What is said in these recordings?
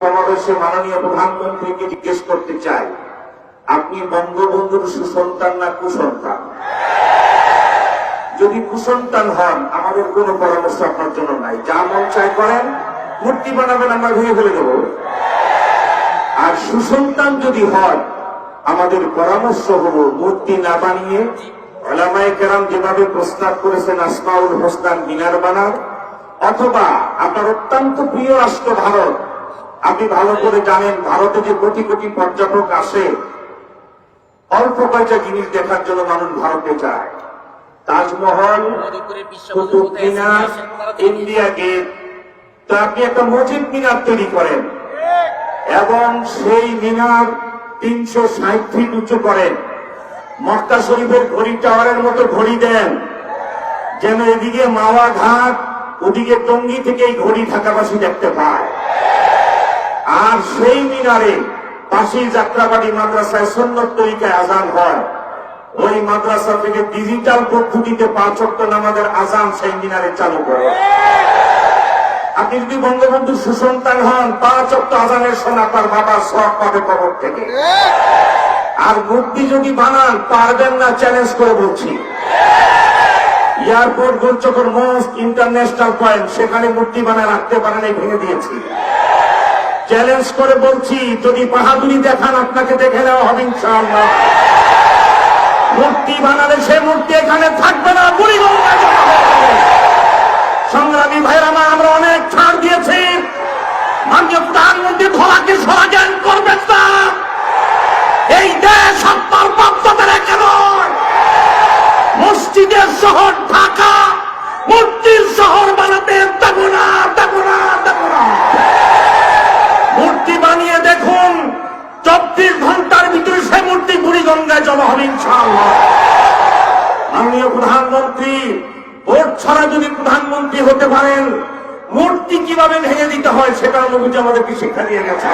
সমাবেশে মাননীয় প্রধানমন্ত্রীকে জিজ্ঞেস করতে চাই, আপনি বঙ্গবন্ধুর সুসন্তান না কুসন্তান? যদি কুসন্তান হন, আমাদের কোনো পরামর্শ আপনার জন্য নাই। যা মন চাই করেন, মূর্তি বানাবেন, আমরা ভেঙে ফেলে দেব। আর সুসন্তান যদি হয় আমাদের পরামর্শ হলো মূর্তি না বানিয়ে ওলামায়ে কেরাম যেভাবে প্রস্তাব করেছেন আসমাউল হোসনান মিনার বানার অথবা আপনার অত্যন্ত প্রিয় রাষ্ট্র ভারত আপনি ভালো করে জানেন, ভারতে যে কোটি কোটি পর্যটক আসে, অল্প কয়েকটা জিনিস দেখার জন্য মানুষ ভারতে যায়। তাজমহল ইন্ডিয়া গেট, তো আপনি একটা মসজিদ মিনার তৈরি করেন, এবং সেই মিনার তিনশো ষাট ফিট উঁচু করেন। মক্কা শরীফের ঘড়ি টাওয়ারের মতো ঘড়ি দেন, যেন এদিকে মাওয়া ঘাট, ওদিকে টঙ্গি থেকে এই ঘড়ি ঢাকাবাসী দেখতে পায়। আর সেই মিনারে পাশেই যাত্রাবাড়ি মাদ্রাসায় সন্ন্যত তরিকায় আজান হয়। ওই মাদ্রাসা থেকে ডিজিটাল পদ্ধতিতে পাঁচ অক্ট নামাজের আজান সেই মিনারে চালু করে। আপনি যদি বঙ্গবন্ধু সুসন্তান হন, পাঁচ অক্ট আজানের শোনা তার বাবার সব পাবে কবর থেকে। আর মূর্তি যদি বানান, পারবেন না চ্যালেঞ্জ করে বলছি। এয়ারপোর্ট গোলচকর মোস্ট ইন্টারন্যাশনাল পয়েন্ট সেখানে মূর্তি বানায় রাখতে পারেন ভেঙে দিয়েছি। চ্যালেঞ্জ করে বলছি, যদি বাহাদুরি দেখান, আপনাকে দেখে নেওয়া হবে ইনশাআল্লাহ। মূর্তি বানালে সে মূর্তি এখানে থাকবে না যাবে। সংগ্রামী ভাইরা আমার অনেক ছাড় দিয়েছি। মাননীয় প্রধানমন্ত্রী ধরাকে সরা জ্ঞান করবেন না। এই দেশ আপনার বাধ্যতার একে মসজিদের শহর ঢাকা মূর্তির শহর বানাতে দেব না দেব না দেব না মূর্তি বানিয়ে দেখুন চব্বিশ ঘণ্টার ভিতরে সে মূর্তি বুড়িগঙ্গায় জমা হবে মাননীয় প্রধানমন্ত্রী, ভোট ছাড়া যদি প্রধানমন্ত্রী হতে পারেন, মূর্তি কীভাবে ভেঙে দিতে হয় সেটা অনুভূতি আমাদেরকে শিক্ষা দিয়ে গেছে?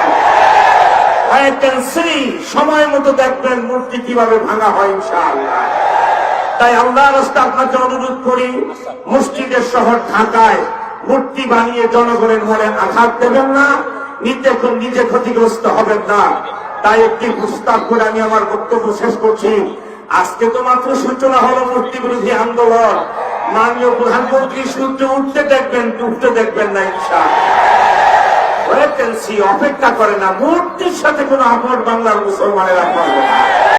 সময় মতো দেখবেন মূর্তি কীভাবে ভাঙা হয়, ইনশাআল্লাহ। তাই আল্লাহ রাস্তা আপনাকে অনুরোধ করি, মসজিদের শহর ঢাকায় মূর্তি বানিয়ে জনগণের মনে আঘাত দেবেন না নিজে নিজে ক্ষতিগ্রস্ত হবেন না। তাই একটি প্রস্তাব করে আমি আমার বক্তব্য শেষ করছি। আজকে তো মাত্র সূচনা হলো মূর্তি বিরোধী আন্দোলন। মাননীয় প্রধানমন্ত্রী সূর্য উঠতে দেখবেন, ডুবতে দেখবেন না ইচ্ছা অপেক্ষা করে না, মূর্তির সাথে কোন আপন বাংলার মুসলমানেরা করবে